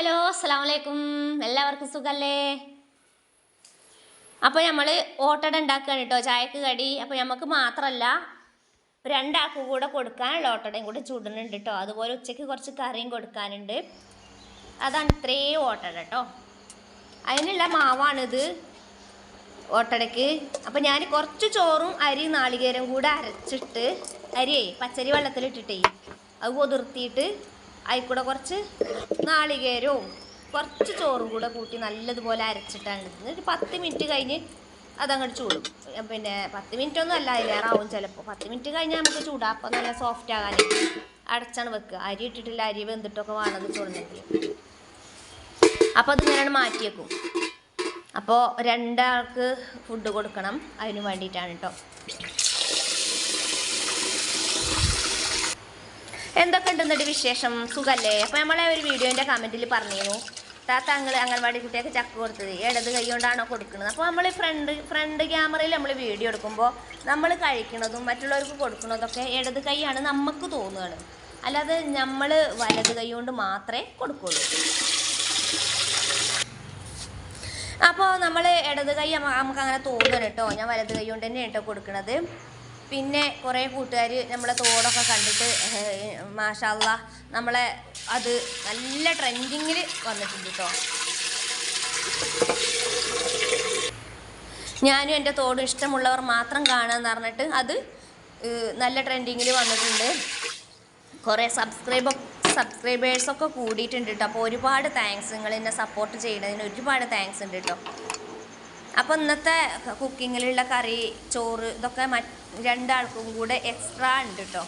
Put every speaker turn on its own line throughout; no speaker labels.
Hello അസ്സാം വലൈക്കും എല്ലാവർക്കും സുഖല്ലേ? അപ്പോൾ നമ്മൾ ഓട്ടട ഉണ്ടാക്കുകയാണ് കേട്ടോ ചായക്ക് കടി. അപ്പോൾ നമുക്ക് മാത്രമല്ല രണ്ടാക്കും കൂടെ കൊടുക്കാനുള്ള ഓട്ടടയും കൂടെ ചുടുന്നുണ്ട് കേട്ടോ അതുപോലെ ഉച്ചയ്ക്ക് കുറച്ച് കറിയും കൊടുക്കാനുണ്ട്. അതാണ് ഇത്രയും ഓട്ടട കേട്ടോ അതിനുള്ള മാവാണിത് ഓട്ടടയ്ക്ക്. അപ്പോൾ ഞാൻ കുറച്ച് ചോറും അരി നാളികേരം കൂടെ അരച്ചിട്ട് അരിയേ പച്ചരി വെള്ളത്തിലിട്ടിട്ടേ അത് കുതിർത്തിയിട്ട് അതിൽ കൂടെ കുറച്ച് നാളികേരവും കുറച്ച് ചോറും കൂടെ കൂട്ടി നല്ലതുപോലെ അരച്ചിട്ടാണ് ഇടുന്നത് ഒരു പത്ത് മിനിറ്റ് കഴിഞ്ഞ് അതങ്ങോട്ട് ചൂടും. പിന്നെ പത്ത് മിനിറ്റ് ഒന്നും അല്ല അതിലേറാവും ചിലപ്പോൾ. പത്ത് മിനിറ്റ് കഴിഞ്ഞാൽ നമുക്ക് ചൂടാം. അപ്പോൾ നല്ല സോഫ്റ്റ് ആകാൻ അടച്ചാണ് വെക്കുക. അരി ഇട്ടിട്ടില്ല അരി വെന്തിട്ടൊക്കെ വേണത് ചൂടുന്നെങ്കിൽ. അപ്പോൾ അതിങ്ങനെയാണ് മാറ്റി വെക്കും അപ്പോൾ രണ്ടാൾക്ക് ഫുഡ് കൊടുക്കണം. അതിന് വേണ്ടിയിട്ടാണ് കേട്ടോ എന്തൊക്കെ ഉണ്ടെന്നിട്ട് വിശേഷം? സുഖല്ലേ? അപ്പോൾ നമ്മളെ ഒരു വീഡിയോന്റെ കമന്റിൽ പറഞ്ഞിരുന്നു. താത്ത അങ്ങൾ അംഗൻവാടി കുട്ടിയൊക്കെ ചക്ക കൊടുത്തത്. ഇടത് കൈ കൊണ്ടാണോ കൊടുക്കുന്നത് അപ്പോൾ നമ്മൾ ഫ്രണ്ട് ഫ്രണ്ട് ക്യാമറയിൽ നമ്മൾ വീഡിയോ എടുക്കുമ്പോൾ നമ്മൾ കഴിക്കുന്നതും മറ്റുള്ളവർക്ക് കൊടുക്കുന്നതൊക്കെ ഇടത് കൈയാണ് നമുക്ക് തോന്നുകയാണ്. അല്ലാതെ നമ്മൾ വലത് കൈ കൊണ്ട് മാത്രമേ കൊടുക്കുള്ളൂ. അപ്പോൾ നമ്മൾ ഇടത് കൈ നമുക്ക് അങ്ങനെ തോന്നണം കേട്ടോ. ഞാൻ വലത് കൈ കൊണ്ട് തന്നെ കേട്ടോ കൊടുക്കണത്. പിന്നെ കുറേ കൂട്ടുകാർ നമ്മളെ തോടൊക്കെ കണ്ടിട്ട് മാഷാല്ല നമ്മളെ അത് നല്ല ട്രെൻഡിങ്ങിൽ വന്നിട്ടുണ്ട് കേട്ടോ ഞാനും എന്റെ തോടും ഇഷ്ടമുള്ളവർ മാത്രം കാണാന്ന് പറഞ്ഞിട്ട് അത് നല്ല ട്രെൻഡിങ്ങിൽ വന്നിട്ടുണ്ട്. കുറേ സബ്സ്ക്രൈബ് സബ്സ്ക്രൈബേഴ്സൊക്കെ കൂടിയിട്ടുണ്ട് കേട്ടോ അപ്പോൾ ഒരുപാട് താങ്ക്സ്. നിങ്ങൾ എന്നെ സപ്പോർട്ട് ചെയ്യുന്നതിന് ഒരുപാട് താങ്ക്സ് ഉണ്ട് കേട്ടോ അപ്പോൾ ഇന്നത്തെ കുക്കിങ്ങിലുള്ള കറി ചോറ് ഇതൊക്കെ രണ്ടാൾക്കും കൂടെ എക്സ്ട്രാ ഉണ്ട് കേട്ടോ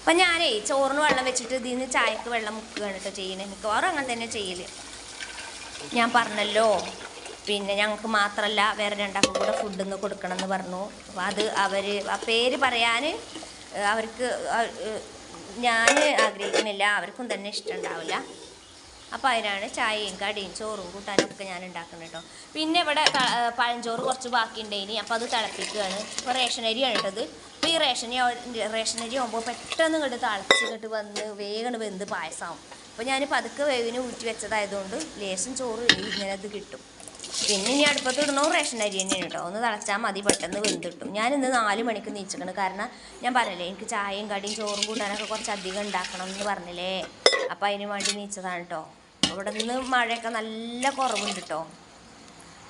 അപ്പം ഞാനേ ചോറിന് വെള്ളം വെച്ചിട്ട് ഇതിൽ നിന്ന് ചായക്ക് വെള്ളം മുക്കുകയാണ് കേട്ടോ ചെയ്യണേ. മിക്കവാറും അങ്ങനെ തന്നെ ചെയ്യൽ ഞാൻ പറഞ്ഞല്ലോ പിന്നെ ഞങ്ങൾക്ക് മാത്രമല്ല വേറെ രണ്ടാൾക്കും കൂടെ ഫുഡ് ഒന്ന് കൊടുക്കണം എന്ന് പറഞ്ഞു. അപ്പോൾ അത് അവർ ആ പേര് പറയാൻ അവർക്ക് ഞാൻ ആഗ്രഹിക്കുന്നില്ല അവർക്കും തന്നെ ഇഷ്ടം ഉണ്ടാവില്ല. അപ്പോൾ അതിനാണ് ചായയും കടിയും ചോറും കൂട്ടാനും ഒക്കെ ഞാൻ ഉണ്ടാക്കുന്നത് കേട്ടോ പിന്നെ ഇവിടെ പഴഞ്ചോറ് കുറച്ച് ബാക്കിയുണ്ടേനി അപ്പോൾ അത് തിളപ്പിക്കുകയാണ്. ഇപ്പോൾ റേഷൻ അരിയാണ് ഇട്ടത് അപ്പോൾ ഈ റേഷൻ റേഷൻ അരി ആകുമ്പോൾ പെട്ടെന്ന് ഇങ്ങോട്ട് തിളച്ച് വന്ന് വേഗം വെന്ത് പായസമാവും അപ്പോൾ ഞാൻ പതുക്കെ വേവിന് ഊറ്റി വെച്ചതായതുകൊണ്ട് ലേശം ചോറ് ഇങ്ങനെ അത് കിട്ടും. പിന്നെ ഇനി അടുപ്പത്ത് ഇടണോ റേഷൻ അരി തന്നെയാണ് കേട്ടോ ഒന്ന് തിളച്ചാൽ മതി പെട്ടെന്ന് വെന്ത് കിട്ടും. ഞാൻ ഇന്ന് നാല് മണിക്ക് നീച്ചിക്കണം. കാരണം ഞാൻ പറഞ്ഞില്ലേ എനിക്ക് ചായയും കടിയും ചോറും കൂട്ടാനൊക്കെ കുറച്ച് അധികം ഉണ്ടാക്കണം എന്ന് പറഞ്ഞില്ലേ? അപ്പോൾ അതിന് വേണ്ടി നീച്ചതാണ് കേട്ടോ ഇവിടെ നിന്ന് മഴയൊക്കെ നല്ല കുറവുണ്ട് കേട്ടോ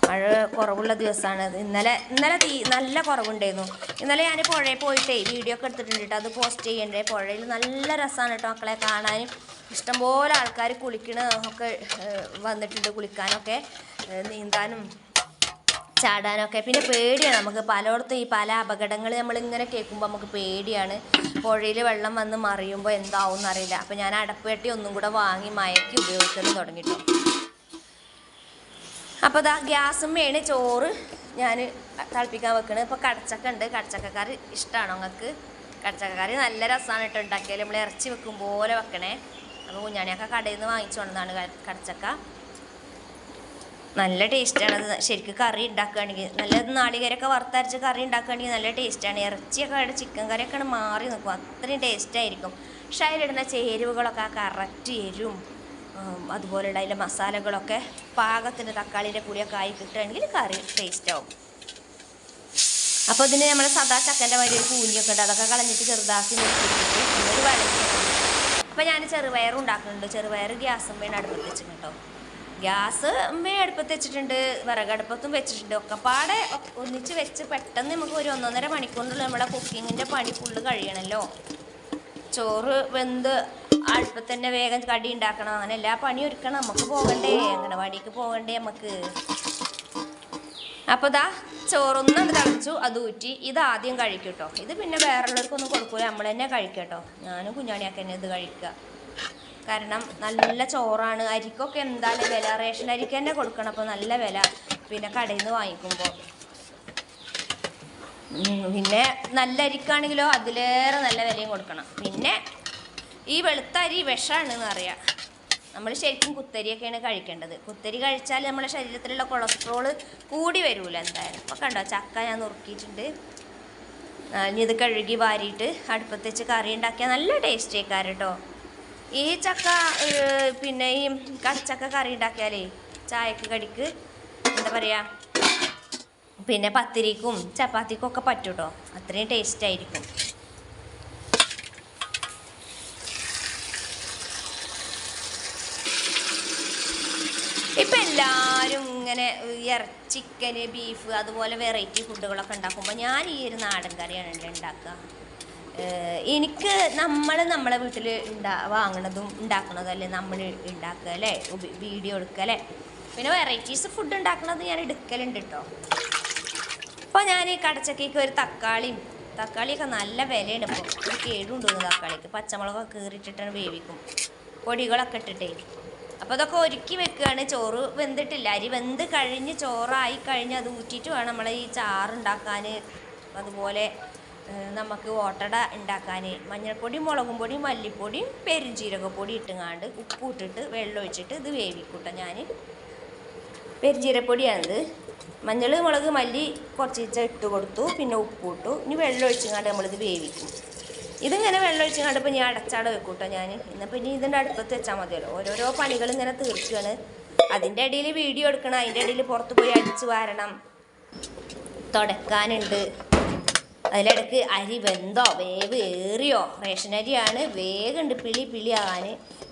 മഴ കുറവുള്ള ദിവസമാണ് ഇന്നലെ ഇന്നലെ തീ നല്ല കുറവുണ്ടായിരുന്നു. ഇന്നലെ ഞാൻ പുഴയിൽ പോയിട്ടേ വീഡിയോ ഒക്കെ എടുത്തിട്ടുണ്ട് കേട്ടോ അത് പോസ്റ്റ് ചെയ്യണ്ടേ. പുഴയിൽ നല്ല രസമാണ് കേട്ടോ മക്കളെ കാണാനും ഇഷ്ടംപോലെ ആൾക്കാർ കുളിക്കണ ഒക്കെ വന്നിട്ടുണ്ട് കുളിക്കാനൊക്കെ. നീന്താനും ചാടാനൊക്കെ. പിന്നെ പേടിയാണ് നമുക്ക് പലയിടത്തും ഈ പല അപകടങ്ങൾ നമ്മളിങ്ങനെ കേൾക്കുമ്പോൾ നമുക്ക് പേടിയാണ്. പുഴയിൽ വെള്ളം വന്ന് മറിയുമ്പോൾ എന്താവും എന്നറിയില്ല അപ്പം ഞാൻ അടപ്പുകെട്ടി ഒന്നും കൂടെ വാങ്ങി മയക്കി ഉപയോഗിക്കണം തുടങ്ങിട്ടോ. അപ്പോൾ ഇതാ ഗ്യാസുമ്മയാണ് ചോറ് ഞാൻ തിളപ്പിക്കാൻ വെക്കണത് ഇപ്പോൾ കടച്ചക്ക ഉണ്ട്. കടച്ചക്കക്കറി ഇഷ്ടമാണോ നിങ്ങൾക്ക് കടച്ചക്കക്കറി നല്ല രസമാണ് കേട്ടോ ഉണ്ടാക്കിയാൽ നമ്മൾ ഇറച്ചി വെക്കും പോലെ വെക്കണേ. അപ്പോൾ കുഞ്ഞാണിയൊക്കെ കടയിൽ നിന്ന് വാങ്ങിച്ചു കൊണ്ടതാണ് കടച്ചക്ക. നല്ല ടേസ്റ്റാണ് അത് ശരിക്കും കറി ഉണ്ടാക്കുകയാണെങ്കിൽ നല്ല നാളികരൊക്കെ വറുത്തരച്ച് കറി ഉണ്ടാക്കുകയാണെങ്കിൽ നല്ല ടേസ്റ്റാണ്. ഇറച്ചിയൊക്കെ ആയിട്ട് ചിക്കൻ കറിയൊക്കെ മാറി നിൽക്കും അത്രയും ടേസ്റ്റായിരിക്കും. പക്ഷെ അതിലിടുന്ന ചേരുവകളൊക്കെ ആ കറക്റ്റ് എരും അതുപോലെയുള്ള അതിലെ മസാലകളൊക്കെ പാകത്തിന് തക്കാളിന്റെ പുളിയൊക്കെ ആയി കിട്ടുകയാണെങ്കിൽ കറി ടേസ്റ്റ് ആവും അപ്പോൾ ഇതിന് നമ്മൾ സദാ ചക്കന്റെ മാതിരി ഒരു കൂഞ്ഞൊക്കെ ഉണ്ട്. അതൊക്കെ കളഞ്ഞിട്ട് ചെറുതാക്കി നിർത്തിയിട്ടുണ്ട് ഒരു വലഞ്ഞ അപ്പോൾ ഞാൻ ചെറുപയർ ഉണ്ടാക്കുന്നുണ്ട് ചെറുപയർ ഗ്യാസും വേണം വെച്ചിട്ടുണ്ട് കേട്ടോ. ഗ്യാസ് അമ്മേ അടുപ്പത്ത് വെച്ചിട്ടുണ്ട് വിറകടുപ്പത്തും വെച്ചിട്ടുണ്ട്. ഒക്കെ പാടെ ഒന്നിച്ച് വെച്ച് പെട്ടെന്ന് നമുക്ക് ഒരു ഒന്നൊന്നര മണിക്കൂറിനുള്ളിൽ നമ്മുടെ കുക്കിങ്ങിന്റെ പണി ഫുള്ള് കഴിയണമല്ലോ ചോറ് വെന്ത് അടുപ്പത്ത് തന്നെ വേഗം കടി ഉണ്ടാക്കണം. അങ്ങനെ എല്ലാ പണിയും ഒരുക്കണം. നമുക്ക് പോകണ്ടേ അംഗനവാടിക്ക് പോകണ്ടേ നമുക്ക്. അപ്പോൾ ഇതാ ചോറൊന്നും തിളച്ചു അത് ഊറ്റി. ഇത് ആദ്യം കഴിക്കും കേട്ടോ ഇത് പിന്നെ വേറുള്ളവർക്കൊന്നും കൊടുക്കൂല. നമ്മൾ തന്നെ കഴിക്കാം കേട്ടോ ഞാനും കുഞ്ഞാണിയൊക്കെ തന്നെ ഇത് കഴിക്കുക. കാരണം നല്ല ചോറാണ്. അരിക്കൊക്കെ എന്തായാലും വില? റേഷൻ അരിക്ക് തന്നെ കൊടുക്കണം. അപ്പോൾ നല്ല വില. പിന്നെ കടയിൽ നിന്ന് വാങ്ങിക്കുമ്പോൾ പിന്നെ നല്ല അരിക്കാണെങ്കിലോ അതിലേറെ നല്ല വിലയും കൊടുക്കണം. പിന്നെ ഈ വെളുത്ത അരി വിഷമാണെന്ന് അറിയാം നമ്മൾ ശരിക്കും കുത്തരിയൊക്കെയാണ് കഴിക്കേണ്ടത്. കുത്തരി കഴിച്ചാൽ നമ്മുടെ ശരീരത്തിലുള്ള കൊളസ്ട്രോൾ കൂടി വരില്ല എന്തായാലും. അപ്പോൾ കണ്ടോ? ചക്ക ഞാൻ നുറുക്കിയിട്ടുണ്ട്. ഇനി ഇത് കഴുകി വാരിയിട്ട് അടുപ്പത്ത് വെച്ച് കറി ഉണ്ടാക്കിയാൽ നല്ല ടേസ്റ്റ് ആയിക്കാരം കേട്ടോ ഈ ചക്ക പിന്നെ ഈ കച്ചക്ക കറി ഉണ്ടാക്കിയാലേ ചായക്ക് കടിക്ക് എന്താ പറയുക പിന്നെ പത്തിരിക്കും ചപ്പാത്തിക്കും ഒക്കെ പറ്റും കേട്ടോ അത്രയും ടേസ്റ്റ് ആയിരിക്കും. ഇപ്പം എല്ലാവരും ഇങ്ങനെ ചിക്കന് ബീഫ് അതുപോലെ വെറൈറ്റി ഫുഡുകളൊക്കെ ഉണ്ടാക്കുമ്പോൾ ഞാൻ ഈ ഒരു നാടൻ കറിയാണ് ഉണ്ടാക്കുക. എനിക്ക് നമ്മൾ നമ്മളെ വീട്ടിൽ ഉണ്ടാ വാങ്ങണതും ഉണ്ടാക്കണതും അല്ലേ നമ്മൾ ഉണ്ടാക്കുക അല്ലേ വീഡിയോ എടുക്കുക അല്ലേ? പിന്നെ വെറൈറ്റീസ് ഫുഡ് ഉണ്ടാക്കണത് ഞാൻ എടുക്കലുണ്ട് കേട്ടോ അപ്പോൾ ഞാൻ ഈ കടച്ചക്കയ്ക്ക് ഒരു തക്കാളിയും തക്കാളിയൊക്കെ നല്ല വിലയുണ്ട് ഇപ്പോൾ ഒരു കേടുണ്ട് തക്കാളിക്ക്? പച്ചമുളകൊക്കെ കീറിയിട്ടിട്ടാണ് വേവിക്കും. പൊടികളൊക്കെ ഇട്ടിട്ടേ. അപ്പോൾ അതൊക്കെ ഒരുക്കി വെക്കുകയാണ്. ചോറ് വെന്തിട്ടില്ല. അരി വെന്ത് കഴിഞ്ഞ് ചോറായി കഴിഞ്ഞ് അത് ഊറ്റിയിട്ട് വേണം നമ്മൾ ഈ ചാറുണ്ടാക്കാൻ അതുപോലെ നമുക്ക് ഓട്ടട ഉണ്ടാക്കാൻ മഞ്ഞൾപ്പൊടി മുളകും പൊടി മല്ലിപ്പൊടിയും പെരുംജീരകപ്പൊടി ഇട്ടുങ്ങാണ്ട് ഉപ്പ് ഇട്ടിട്ട് വെള്ളം ഒഴിച്ചിട്ട് ഇത് വേവിക്കൂട്ടോ ഞാൻ പെരുംജീരപ്പൊടിയാണിത് മഞ്ഞൾ മുളക് മല്ലി കുറച്ച് ഇട്ട് കൊടുത്തു പിന്നെ ഉപ്പ് ഇട്ടു ഇനി വെള്ളം ഒഴിച്ചങ്ങാണ്ട് നമ്മളിത് വേവിക്കും. ഇതിങ്ങനെ വെള്ളം ഒഴിച്ചങ്ങാണ്ട് ഇപ്പം ഞാൻ അടച്ചാടെ വെക്കൂട്ടോ ഞാൻ ഇന്നിപ്പോൾ ഇനി ഇതിന്റെ അടുപ്പത്ത് വെച്ചാൽ മതിയല്ലോ. ഓരോരോ പണികൾ ഇങ്ങനെ തീർക്കുകയാണ് അതിന്റെ ഇടയിൽ വീഡിയോ എടുക്കണം. അതിന്റെ ഇടയിൽ പുറത്ത് പോയി അടിച്ച് വാരണം. തുടക്കാനുണ്ട്. അതിലിടക്ക് അരി വെന്തോ വേവ് ഏറിയോ. റേഷൻ അരിയാണ്. വേഗമുണ്ട് പിളി പിളി ആകാൻ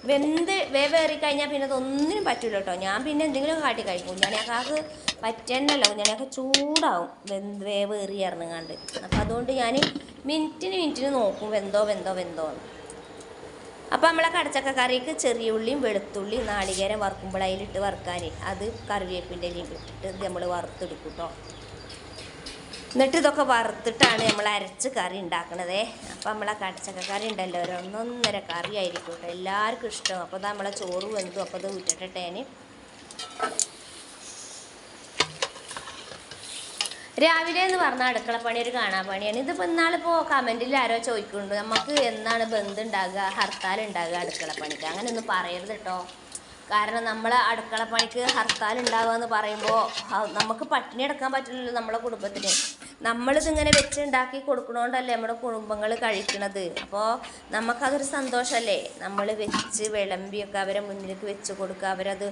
വെന്ത് വേവ് ഏറി കഴിഞ്ഞാൽ പിന്നെ അതൊന്നിനും പറ്റില്ല കേട്ടോ ഞാൻ പിന്നെ എന്തെങ്കിലും കാട്ടി കഴിക്കും. കുഞ്ഞാണിയാക്കാക്ക് പറ്റന്നല്ല ഞാനൊക്കെ ചൂടാവും. വെന്ത് വേവ് ഏറി ഇറങ്ങാണ്ട് അപ്പം അതുകൊണ്ട് ഞാൻ മിനിറ്റിന് മിനിറ്റിന് നോക്കും. വെന്തോ വെന്തോ വെന്തോ എന്ന്. അപ്പോൾ നമ്മളെ കടച്ചക്ക കറിക്ക് ചെറിയ ഉള്ളിയും വെളുത്തുള്ളിയും നാളികേരം വറുക്കുമ്പോൾ അതിലിട്ട് വറുക്കാൻ അത് കറിവേപ്പിന്റെ ഇലയും ഇട്ടിട്ട് നമ്മൾ വറുത്തെടുക്കും കേട്ടോ എന്നിട്ട് ഇതൊക്കെ വറുത്തിട്ടാണ് നമ്മൾ അരച്ച് കറി ഉണ്ടാക്കണതേ. അപ്പോൾ നമ്മളെ കടച്ചക്ക കറി ഉണ്ടല്ലോ ഒരു ഒന്നൊന്നര കറി ആയിരിക്കും കേട്ടോ. എല്ലാവർക്കും ഇഷ്ടം. അപ്പോൾ നമ്മളെ ചോറ് വെന്തു. അപ്പോൾ അത് ഊറ്റിട്ടേന് രാവിലെ എന്ന് പറഞ്ഞാൽ അടുക്കള പണി ഒരു കാണാൻ പണിയാണ് ഇതിപ്പോൾ ഇന്നാളിപ്പോൾ കമന്റിൽ ആരോ ചോദിക്കുന്നുണ്ട്. നമുക്ക് എന്നാണ് ബന്ദ് ഉണ്ടാകുക ഹർത്താൽ ഉണ്ടാകുക അങ്ങനെ അങ്ങനെയൊന്നും പറയരുത് കേട്ടോ. കാരണം നമ്മൾ അടുക്കള പണിക്ക് ഹർത്താൽ ഉണ്ടാകുക എന്ന് പറയുമ്പോൾ നമുക്ക് പട്ടിണി എടുക്കാൻ പറ്റില്ലല്ലോ നമ്മളെ കുടുംബത്തിന്. നമ്മളിതിങ്ങനെ വെച്ച് ഉണ്ടാക്കി കൊടുക്കണോണ്ടല്ലേ നമ്മുടെ കുടുംബങ്ങൾ കഴിക്കണത്. അപ്പോൾ നമുക്കതൊരു സന്തോഷമല്ലേ നമ്മൾ വെച്ച് വിളമ്പിയൊക്കെ അവരെ മുന്നിലേക്ക് വെച്ച് കൊടുക്കുക അവരത്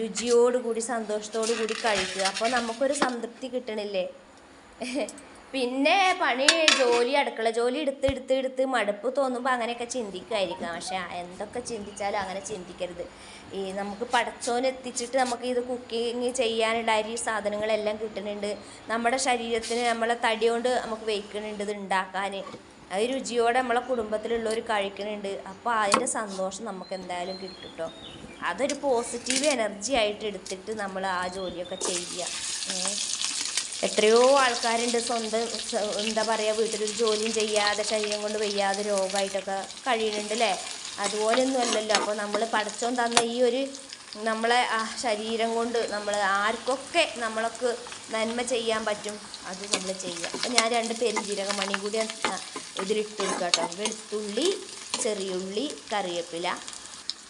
രുചിയോടുകൂടി സന്തോഷത്തോടു കൂടി കഴിക്കുക. അപ്പോൾ നമുക്കൊരു സംതൃപ്തി കിട്ടണില്ലേ? പിന്നെ പണി ജോലി അടുക്കള ജോലി എടുത്ത് എടുത്ത് എടുത്ത് മടുപ്പ് തോന്നുമ്പോൾ അങ്ങനെയൊക്കെ ചിന്തിക്കുമായിരിക്കാം പക്ഷെ എന്തൊക്കെ ചിന്തിച്ചാലും അങ്ങനെ ചിന്തിക്കരുത്. ഈ നമുക്ക് പടച്ചോൻ എത്തിച്ചിട്ട് നമുക്ക് ഇത് കുക്കിങ് ചെയ്യാനുള്ള അരി സാധനങ്ങളെല്ലാം കിട്ടുന്നുണ്ട്. നമ്മുടെ ശരീരത്തിന് നമ്മളെ തടി കൊണ്ട് നമുക്ക് വയ്ക്കുന്നുണ്ട് ഇത് ഉണ്ടാക്കാൻ. അത് രുചിയോടെ നമ്മളെ കുടുംബത്തിലുള്ളവർ കഴിക്കുന്നുണ്ട്. അപ്പോൾ അതിന്റെ സന്തോഷം നമുക്ക് എന്തായാലും കിട്ടും കേട്ടോ അതൊരു പോസിറ്റീവ് എനർജി ആയിട്ട് എടുത്തിട്ട് നമ്മൾ ആ ജോലിയൊക്കെ ചെയ്യുക. എത്രയോ ആൾക്കാരുണ്ട് സ്വന്തം എന്താ പറയുക വീട്ടിലൊരു ജോലിയും ചെയ്യാതെ ശരീരം കൊണ്ട് വയ്യാതെ രോഗമായിട്ടൊക്കെ കഴിയുന്നുണ്ട് അല്ലേ അതുപോലെയൊന്നും അല്ലല്ലോ. അപ്പോൾ നമ്മൾ പടച്ചോൻ തന്ന ഈ ഒരു നമ്മളെ ആ ശരീരം കൊണ്ട് നമ്മൾ ആർക്കൊക്കെ നമ്മളൊക്കെ നന്മ ചെയ്യാൻ പറ്റും അത് നമ്മൾ ചെയ്യുക. അപ്പം ഞാൻ രണ്ട് പെരുംജീരക മണി കൂടി ഇതിലിട്ട് കൊടുക്കുക കേട്ടോ വെളുത്തുള്ളി ചെറിയുള്ളി കറിവേപ്പില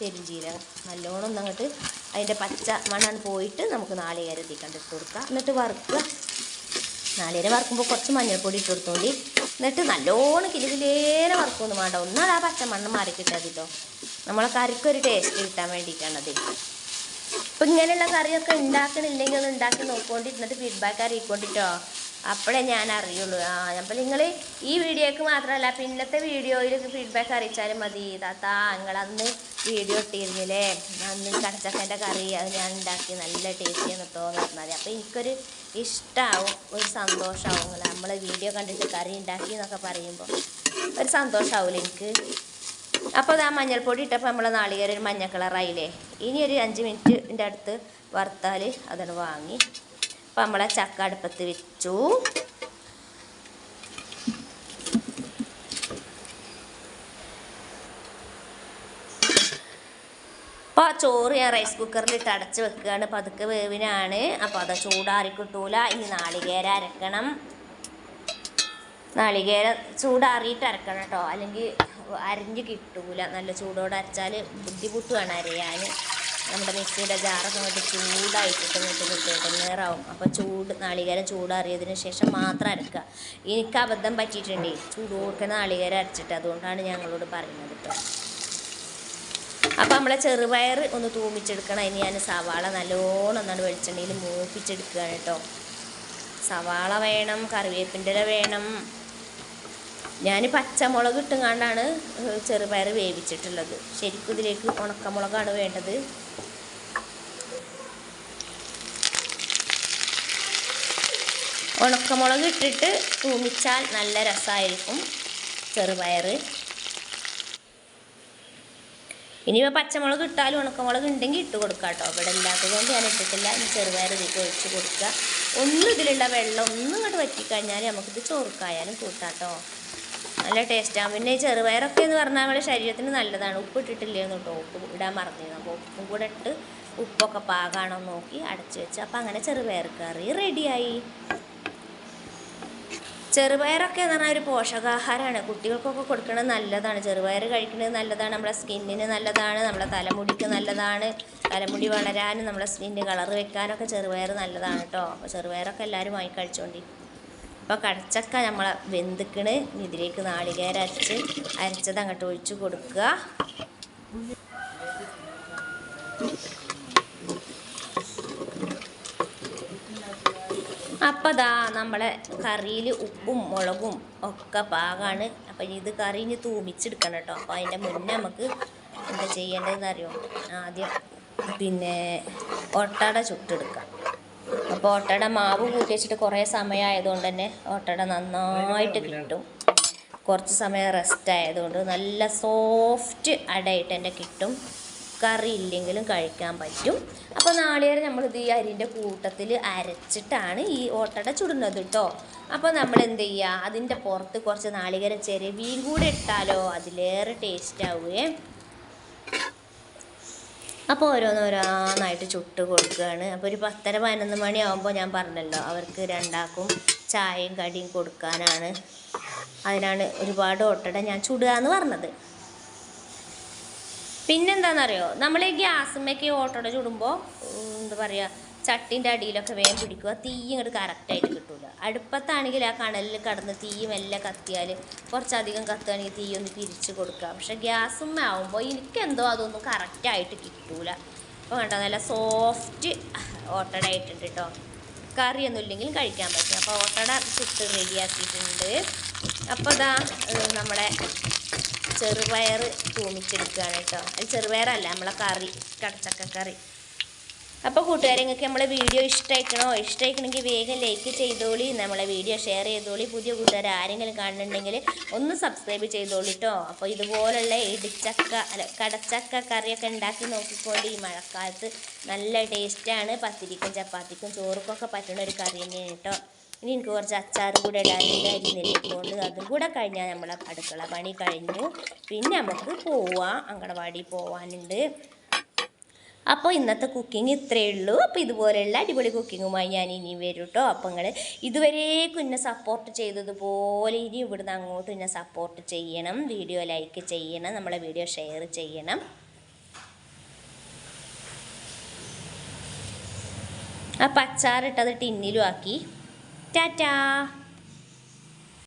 പെരുംജീരകം. നല്ലോണം ഒന്ന് അങ്ങോട്ട് അതിന്റെ പച്ച മണ്ണാണ് പോയിട്ട് നമുക്ക് നാളികേരം കണ്ടിട്ട് ഇട്ട് കൊടുക്കുക എന്നിട്ട് വറുക്കുക. നാളികേരം വറുക്കുമ്പോൾ കുറച്ച് മഞ്ഞൾപ്പൊടി ഇട്ട് കൊടുത്തോണ്ടി. എന്നിട്ട് നല്ലോണം കിലുകിലേനെ വറുക്കൊന്നും വേണ്ട. ഒന്നാണ് ആ പച്ച മണ്ണ് മാറി കിട്ടാതിട്ടോ നമ്മളെ കറിക്കൊരു ടേസ്റ്റ് കിട്ടാൻ വേണ്ടിയിട്ടാണത് ഇപ്പം ഇങ്ങനെയുള്ള കറിയൊക്കെ ഉണ്ടാക്കണില്ലെങ്കിൽ ഒന്ന് ഉണ്ടാക്കി നോക്കിക്കൊണ്ട് എന്നിട്ട് ഫീഡ്ബാക്ക് അറിയിക്കൊണ്ടിട്ടോ. അപ്പോഴേ ഞാൻ അറിയുള്ളൂ. ആ അപ്പം നിങ്ങൾ ഈ വീഡിയോക്ക് മാത്രമല്ല പിന്നത്തെ വീഡിയോയിലൊക്കെ ഫീഡ്ബാക്ക് അറിയിച്ചാലും മതി. താത്താ നിങ്ങളന്ന് വീഡിയോ ഇട്ടിരുന്നില്ലേ? അന്ന് കടച്ചക്കന്റെ കറി അത് ഞാൻ ഉണ്ടാക്കി. നല്ല ടേസ്റ്റി എന്ന് മതി അപ്പോൾ എനിക്കൊരു ഇഷ്ടമാവും ഒരു സന്തോഷമാവും നമ്മൾ വീഡിയോ കണ്ടിട്ട് കറി ഉണ്ടാക്കി എന്നൊക്കെ പറയുമ്പോൾ ഒരു സന്തോഷമാവില്ല എനിക്ക്. അപ്പോൾ അത് ആ മഞ്ഞൾപ്പൊടി ഇട്ടപ്പോൾ നമ്മളെ നാളികേരം ഒരു മഞ്ഞ കളറായില്ലേ? ഇനി ഒരു അഞ്ച് മിനിറ്റിന്റെ അടുത്ത് വറുത്താൽ അതാണ് വാങ്ങി. അപ്പോൾ നമ്മളെ ചക്ക അടുപ്പത്ത് വെച്ചു. ചോറ് ഞാൻ റൈസ് കുക്കറിൽ ഇട്ട് അടച്ച് വെക്കുകയാണ് പതുക്കെ വേവിനാണ്. അപ്പോൾ അത് ചൂടാറി കിട്ടൂല. ഇനി നാളികേര അരക്കണം. നാളികേര ചൂടാറിയിട്ട് അരക്കണം കേട്ടോ അല്ലെങ്കിൽ അരിഞ്ഞ് കിട്ടൂല. നല്ല ചൂടോടെ അരച്ചാൽ ബുദ്ധിമുട്ടുമാണ് അരയാൻ. നമ്മുടെ മിക്സിയുടെ ജാറൊക്കെ നമുക്ക് ചൂടായിട്ടിട്ട് ഇങ്ങോട്ട് കിട്ടിയിട്ട് നേറാവും അപ്പോൾ ചൂട് നാളികേരം ചൂടാറിയതിന് ശേഷം മാത്രം അരക്കുക. എനിക്ക് അബദ്ധം പറ്റിയിട്ടുണ്ട്. ചൂടോക്കെ നാളികേരം അരച്ചിട്ട്. അതുകൊണ്ടാണ് ഞങ്ങളോട് പറയുന്നത് കേട്ടോ അപ്പോൾ നമ്മളെ ചെറുപയർ ഒന്ന് തൂമിച്ചെടുക്കണം. ഇനി ഞാൻ സവാള നല്ലോണം ഒന്നാണ് വെളിച്ചെണ്ണയിൽ മൂപ്പിച്ചെടുക്കുകയാണ് കേട്ടോ. സവാള വേണം കറിവേപ്പിന്റെ ഇല വേണം. ഞാൻ പച്ചമുളക് ഇട്ടുകൊണ്ടാണ് ചെറുപയർ വേവിച്ചിട്ടുള്ളത്. ശരിക്കും ഇതിലേക്ക് ഉണക്കമുളകാണ് വേണ്ടത്. ഉണക്കമുളക് ഇട്ടിട്ട് തൂമിച്ചാൽ നല്ല രസമായിരിക്കും ചെറുപയർ. ഇനിയിപ്പോൾ പച്ചമുളക് ഇട്ടാലും ഉണക്കമുളക് ഉണ്ടെങ്കിൽ ഇട്ട് കൊടുക്കാം കേട്ടോ. ഇവിടെ ഇല്ലാത്തത് കൊണ്ട് ഞാൻ ഇട്ടിട്ടില്ല. ഇനി ചെറുപയർ ഇതിലേക്ക് ഒഴിച്ച് കൊടുക്കുക. ഒന്നും ഇതിലുള്ള വെള്ളം ഒന്നും ഇങ്ങോട്ട് വറ്റിക്കഴിഞ്ഞാൽ നമുക്കിത് ചോറുക്കായാലും കൂട്ടാം കേട്ടോ. നല്ല ടേസ്റ്റാണ് പിന്നെ ഈ ചെറുപയറൊക്കെ എന്ന് പറഞ്ഞാൽ നമ്മുടെ ശരീരത്തിന് നല്ലതാണ്. ഉപ്പ് ഇട്ടിട്ടില്ലേന്ന് കേട്ടോ. ഉപ്പ് ഇടാൻ മറന്നിരുന്നു അപ്പോൾ ഉപ്പും കൂടെ ഇട്ട് ഉപ്പൊക്കെ പാകാണോ നോക്കി അടച്ച് വെച്ച്. അപ്പോൾ അങ്ങനെ ചെറുപയർ കറി റെഡിയായി ചെറുപയറൊക്കെ എന്ന് പറഞ്ഞാൽ ഒരു പോഷകാഹാരമാണ് കുട്ടികൾക്കൊക്കെ കൊടുക്കുന്നത് നല്ലതാണ്. ചെറുപയർ കഴിക്കുന്നത് നല്ലതാണ്. നമ്മുടെ സ്കിന്നിന് നല്ലതാണ്. നമ്മുടെ തലമുടിക്ക് നല്ലതാണ്. തലമുടി വളരാനും നമ്മുടെ സ്കിന്നിന് കളർ വെക്കാനൊക്കെ ചെറുപയർ നല്ലതാണ് കേട്ടോ. അപ്പോൾ ചെറുപയറൊക്കെ എല്ലാവരും വാങ്ങി കഴിച്ചോണ്ടി. അപ്പോൾ കടച്ചക്ക നമ്മൾ വെന്തിക്കണ്. ഇതിലേക്ക് നാളികേരം അരച്ച് അരച്ചത് അങ്ങോട്ട് ഒഴിച്ച് കൊടുക്കുക. അപ്പോൾ ദാ നമ്മളെ കറിയിൽ ഉപ്പും മുളകും ഒക്കെ പാകാണ്. അപ്പം ഇത് കറി ഇനി തൂമിച്ചെടുക്കണം കേട്ടോ. അപ്പോൾ അതിന്റെ മുന്നേ നമുക്ക് എന്താ ചെയ്യേണ്ടതെന്ന് അറിയോ ആദ്യം പിന്നെ ഒട്ടട ചുട്ടെടുക്കാം. അപ്പോൾ ഓട്ടട മാവ് കൂട്ടി വെച്ചിട്ട് കുറേ സമയമായതുകൊണ്ട് തന്നെ ഓട്ടട നന്നായിട്ട് കിട്ടും. കുറച്ച് സമയം റെസ്റ്റ് ആയതുകൊണ്ട് നല്ല സോഫ്റ്റ് അടയിട്ട് തന്നെ കിട്ടും. കറി ഇല്ലെങ്കിലും കഴിക്കാൻ പറ്റും. അപ്പോൾ നാളികേരം നമ്മളിത് ഈ അരിന്റെ കൂട്ടത്തിൽ അരച്ചിട്ടാണ് ഈ ഓട്ടട ചുടുന്നത് കേട്ടോ അപ്പോൾ നമ്മൾ എന്ത് ചെയ്യുക അതിന്റെ പുറത്ത് കുറച്ച് നാളികേരം ചെരുവിയും കൂടെ ഇട്ടാലോ? അതിലേറെ ടേസ്റ്റ് ആവുകയെ അപ്പോൾ ഓരോന്നോരോന്നായിട്ട് ചുട്ട് കൊടുക്കുകയാണ് അപ്പോൾ ഒരു പത്തര പതിനൊന്ന് മണിയാകുമ്പോൾ ഞാൻ പറഞ്ഞല്ലോ അവർക്ക് രണ്ടാക്കും ചായയും കടിയും കൊടുക്കാനാണ്. അതിനാണ് ഒരുപാട് ഓട്ടട ഞാൻ ചുടുക എന്ന് പറഞ്ഞത്. പിന്നെന്താണെന്നറിയോ നമ്മൾ ഈ ഗ്യാസുമ്മയ്ക്ക് ഓട്ടോടെ ചുടുമ്പോൾ എന്താ പറയുക ചട്ടിന്റെ അടിയിലൊക്കെ വേഗം പിടിക്കുക തീ ഇങ്ങോട്ട് കറക്റ്റായിട്ട് കിട്ടില്ല അടുപ്പത്താണെങ്കിൽ ആ കണലിൽ കടന്ന് തീയും എല്ലാം കത്തിയാൽ കുറച്ചധികം കത്തുകയാണെങ്കിൽ തീ ഒന്ന് പിരിച്ച് കൊടുക്കുക പക്ഷെ ഗ്യാസുമ്മ ആവുമ്പോൾ എനിക്കെന്തോ അതൊന്നും കറക്റ്റായിട്ട് കിട്ടില്ല അപ്പോൾ കണ്ടോ നല്ല സോഫ്റ്റ് ഓട്ടട ആയിട്ടുണ്ട് കേട്ടോ കറിയൊന്നും ഇല്ലെങ്കിൽ കഴിക്കാൻ പറ്റും. അപ്പോൾ ഓട്ടട ചുട്ട് റെഡിയാക്കിയിട്ടുണ്ട് അപ്പോൾ ഇതാ നമ്മുടെ ചെറുപയർ തൂമിച്ചെടുക്കുകയാണ് കേട്ടോ. അത് ചെറുപയറല്ല നമ്മളെ കറി കടച്ചക്ക കറി അപ്പോൾ കൂട്ടുകാരെ നിങ്ങൾക്ക് നമ്മളെ വീഡിയോ ഇഷ്ടമായിക്കണോ ഇഷ്ടമായിക്കണമെങ്കിൽ വേഗം ലൈക്ക് ചെയ്തോളി നമ്മളെ വീഡിയോ ഷെയർ ചെയ്തോളി. പുതിയ കൂട്ടുകാർ ആരെങ്കിലും കാണുന്നുണ്ടെങ്കിൽ ഒന്ന് സബ്സ്ക്രൈബ് ചെയ്തോളി കേട്ടോ അപ്പോൾ ഇതുപോലുള്ള ഇടിച്ചക്ക അല്ല കടച്ചക്ക കറിയൊക്കെ ഉണ്ടാക്കി നോക്കിക്കൊണ്ട്. ഈ മഴക്കാലത്ത് നല്ല ടേസ്റ്റാണ് പത്തിരിക്കും ചപ്പാത്തിക്കും ചോറുക്കൊക്കെ പറ്റുന്ന ഒരു കറി തന്നെയാണ് കേട്ടോ ഇനി എനിക്ക് കുറച്ച് അച്ചാറ് കൂടെ ഇടാനുണ്ട് അരിനെല്ലിക്കൊണ്ട് അതും കൂടെ കഴിഞ്ഞാൽ നമ്മളെ അടുക്കള പണി കഴിഞ്ഞു. പിന്നെ നമുക്ക് പോവാം. അങ്കണവാടി പോവാനുണ്ട്. അപ്പോൾ ഇന്നത്തെ കുക്കിംഗ് ഇത്രയേ ഉള്ളൂ. അപ്പോൾ ഇതുപോലെയുള്ള അടിപൊളി കുക്കിങ്ങുമായി ഞാൻ ഇനി വരും കേട്ടോ. അപ്പോൾ നിങ്ങൾ ഇതുവരേക്കും എന്നെ സപ്പോർട്ട് ചെയ്തതുപോലെ ഇനി ഇവിടുന്ന് അങ്ങോട്ട് എന്നെ സപ്പോർട്ട് ചെയ്യണം. വീഡിയോ ലൈക്ക് ചെയ്യണം. നമ്മളെ വീഡിയോ ഷെയർ ചെയ്യണം. ആ അച്ചാറിട്ടത് ടിന്നിലും ആക്കി. ടാറ്റാ